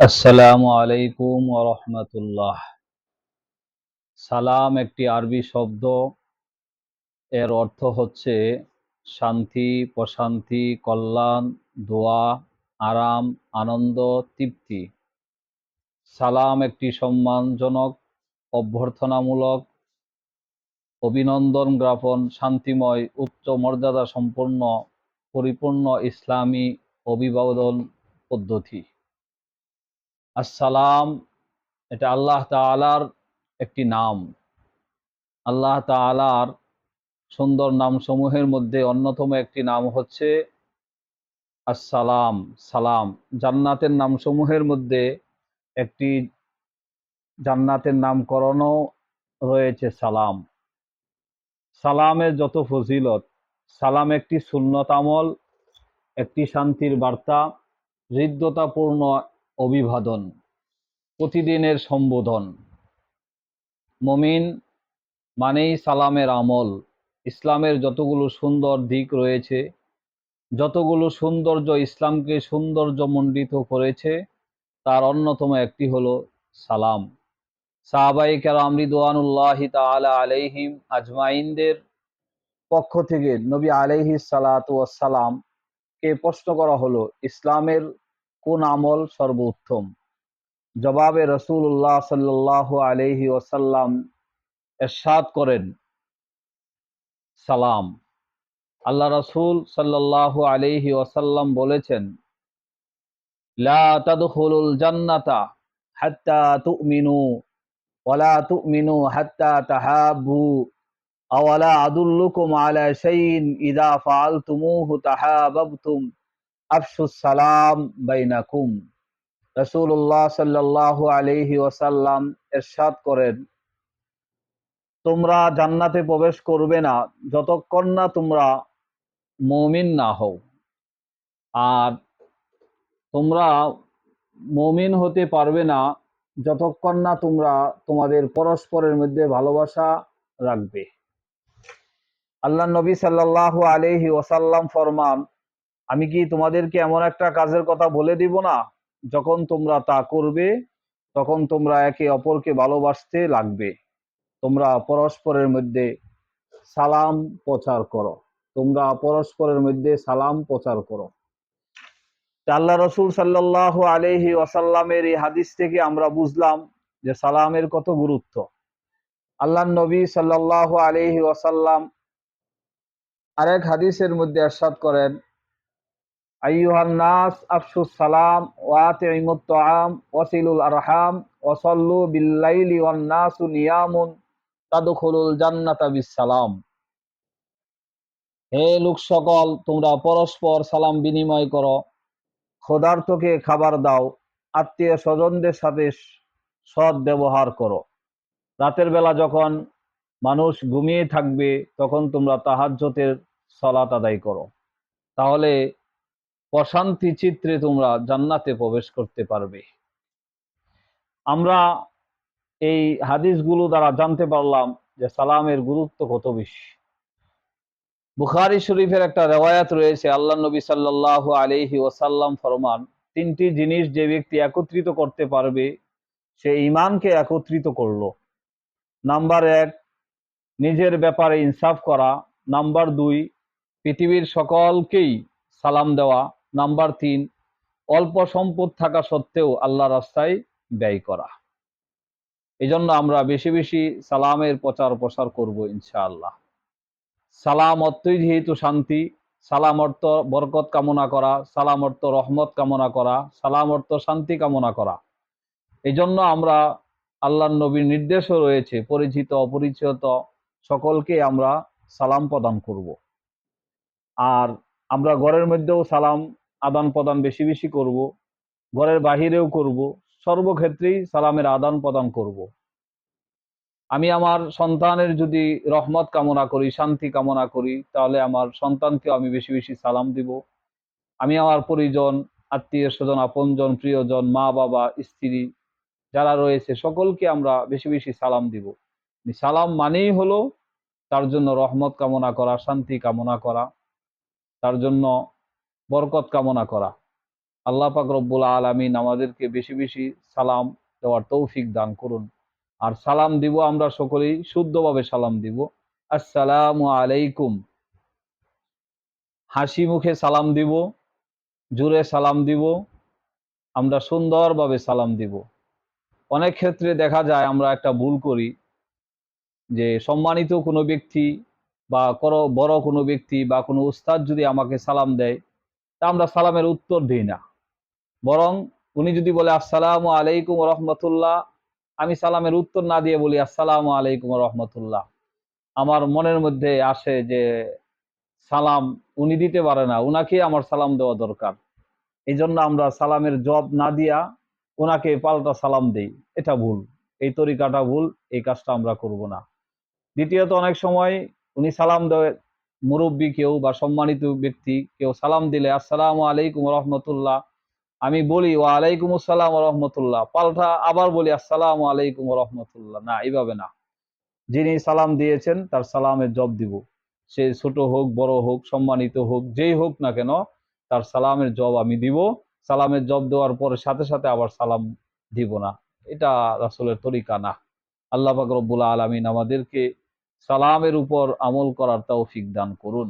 আসসালামু আলাইকুম রহমতুল্লাহ। সালাম একটি আরবি শব্দ। এর অর্থ হচ্ছে শান্তি, প্রশান্তি, কল্যাণ, দোয়া, আরাম, আনন্দ, তৃপ্তি। সালাম একটি সম্মানজনক, অভ্যর্থনামূলক, অভিনন্দন জ্ঞাপন, শান্তিময়, উচ্চ মর্যাদা সম্পন্ন পরিপূর্ণ ইসলামী অভিবাদন পদ্ধতি। আসসালাম, এটা আল্লাহ তালার একটি নাম। আল্লাহ তালার সুন্দর নামসমূহের মধ্যে অন্যতম একটি নাম হচ্ছে আসসালাম, সালাম। জান্নাতের নামসমূহের মধ্যে একটি জান্নাতের নামকরণও রয়েছে সালাম। সালামের যত ফজিলত, সালাম একটি শূন্যতামল একটি শান্তির বার্তা, হৃদ্যতাপূর্ণ অভিবাদন, প্রতিদিনের সম্বোধন। মমিন মানেই সালামের আমল। ইসলামের যতগুলো সুন্দর দিক রয়েছে, যতগুলো সৌন্দর্য ইসলামকে সৌন্দর্যমণ্ডিত করেছে, তার অন্যতম একটি হলো সালাম। সাহাবাই কেরাম রিদওয়ানুল্লাহ তালা আলাইহিম আজমাইনদের পক্ষ থেকে নবী আলাইহি সালাম কে প্রশ্ন করা হলো, ইসলামের কোন আমল সর্বোত্তম? জবাবে রসুল্লাহ সাল্লাহ আলহি ওসাল্লাম এরশাদ করেন, সালাম। আল্লাহ রসুল সাল্লাহ আলহি ওসাল্লাম বলেছেন, লা তাদখুলুল জান্নাতা হাত্তা তুমিনু ওয়ালা তুমিনু হাত্তা তাহাবু আওয়ালা আদুল্লুকুম আলা শাইইন ইদা ফাআলতুমুহু তাহাবাবতুম আফসুস বাইনাকুম। রসুল্লাহ সাল্লাহ আলহি ওসাল্লাম এরশাদ করেন, তোমরা জান্নাতে প্রবেশ করবে না যতক্ষণ না তোমরা মমিন না হও। আর তোমরা মমিন হতে পারবে না যতক্ষণ না তোমরা তোমাদের পরস্পরের মধ্যে ভালোবাসা রাখবে। আল্লাহ নবী সাল্লাহ আলহি ওসাল্লাম ফরমান আমি কি তোমাদেরকে এমন একটা কাজের কথা বলে দিব না? যখন তোমরা তা করবে, তখন তোমরা একে অপরকে ভালোবাসতে লাগবে। তোমরা পরস্পরের মধ্যে সালাম প্রচার করো। তোমরা পরস্পরের মধ্যে সালাম প্রচার করো। আল্লাহ রসুল সাল্লাহ আলহি ওয়াসাল্লামের এই হাদিস থেকে আমরা বুঝলাম যে সালামের কত গুরুত্ব। আল্লাহ নবী সাল্লাহ আলহি ওয়াসাল্লাম আরেক হাদিসের মধ্যে আসাদ করেন আইয়ুহান্নাস আফসুস সালাম ওয়াতিমুত তাআম, ওয়াসিলুল আরহাম, ওয়াসাল্লু বিল্লাইলি ওয়ান নাসু নিয়ামুন, তাদখুলুল জান্নাতা বিসালাম হে লোক সকল, তোমরা পরস্পর সালাম বিনিময় করো। ক্ষুধার্তকে খাবার দাও, আত্মীয় স্বজনদের সাথে সৎ ব্যবহার করো। রাতের বেলা যখন মানুষ ঘুমিয়ে থাকবে, তখন তোমরা তাহাজ্জতের সলাত আদায় করো। তাহলে প্রশান্তি চিত্রে তোমরা জান্নাতে প্রবেশ করতে পারবে। আমরা এই হাদিসগুলো দ্বারা জানতে পারলাম যে সালামের গুরুত্ব কত বেশি। বুখারি শরীফের একটা রেওয়ায়াত রয়েছে, আল্লাহ নবী সাল্লাহ আলিহি ওসাল্লাম ফরমান, তিনটি জিনিস যে ব্যক্তি একত্রিত করতে পারবে, সে ইমানকে একত্রিত করল। নাম্বার এক, নিজের ব্যাপারে ইনসাফ করা। নাম্বার দুই, পৃথিবীর সকলকেই সালাম দেওয়া। নাম্বার তিন, অল্প সম্পদ থাকা সত্ত্বেও আল্লাহ রাস্তায় ব্যয় করা। এই জন্য আমরা বেশি বেশি সালামের প্রচার প্রসার করব ইনশাআল্লাহ। সালাম অর্থই যেহেতু শান্তি, সালাম অর্থ বরকত কামনা করা, সালাম অর্থ রহমত কামনা করা, সালাম অর্থ শান্তি কামনা করা। এই জন্য আমরা আল্লাহ নবীর নির্দেশও রয়েছে, পরিচিত, অপরিচিত সকলকে আমরা সালাম প্রদান করব। আর আমরা ঘরের মধ্যেও সালাম আদান প্রদান বেশি বেশি করব, ঘরের বাহিরেও করব, সর্বক্ষেত্রেই সালামের আদান প্রদান করব। আমি আমার সন্তানের যদি রহমত কামনা করি, শান্তি কামনা করি, তাহলে আমার সন্তানকে আমি বেশি বেশি সালাম দিব। আমি আমার পরিজন, আত্মীয় স্বজন, আপনজন, প্রিয়জন, মা বাবা, স্ত্রী যারা রয়েছে, সকলকে আমরা বেশি বেশি সালাম দিব। সালাম মানেই হলো তার জন্য রহমত কামনা করা, শান্তি কামনা করা, তার জন্য বরকত কামনা করা। আল্লাহ পাক রব্বুল আলমিন আমাদেরকে বেশি বেশি সালাম দেওয়ার তৌফিক দান করুন। আর সালাম দিব আমরা সকলেই, শুদ্ধভাবে সালাম দিব। আসসালামু আলাইকুম। হাসি মুখে সালাম দিব জুড়ে সালাম দিব, আমরা সুন্দরভাবে সালাম দিব। অনেক ক্ষেত্রে দেখা যায় আমরা একটা ভুল করি, যে সম্মানিত কোনো ব্যক্তি বা বড় কোনো ব্যক্তি বা কোনো উস্তাদ যদি আমাকে সালাম দেয় তা আমরা সালামের উত্তর দিই না। বরং উনি যদি বলে, আসসালামু আলাইকুম রহমতুল্লাহ, আমি সালামের উত্তর না দিয়ে বলি, আসসালামু আলাইকুম রহমতুল্লাহ। আমার মনের মধ্যে আসে যে, সালাম উনি দিতে পারে না উনাকে আমার সালাম দেওয়া দরকার। এই জন্য আমরা সালামের জব না দিয়া ওনাকে পাল্টা সালাম দেই। এটা ভুল। এই তরিকাটা ভুল, এই কাজটা আমরা করব না। দ্বিতীয়ত, অনেক সময় উনি সালাম মুরব্বী কেউ বা সম্মানিত ব্যক্তি কেউ সালাম দিলে, আসসালামু আলাইকুম রহমতুল্লাহ। আমি বলি ওয়া আলাইকুম আসসালাম রহমতুল্লাহ। পাল্টা আবার বলি, আসসালামু আলাইকুম রহমতুল্লাহ। না, এইভাবে না। যিনি সালাম দিয়েছেন, তার সালামের জব দিব। সে ছোট হোক, বড় হোক, সম্মানিত হোক, যেই হোক না কেন, তার সালামের জব আমি দিব। সালামের জব দেওয়ার পরে সাথে সাথে আবার সালাম দিব না। এটা রাসূলের তরিকা না। আল্লাহ পাক আলামিন আমাদেরকে সালামের উপর আমল করার তৌফিক দান করুন।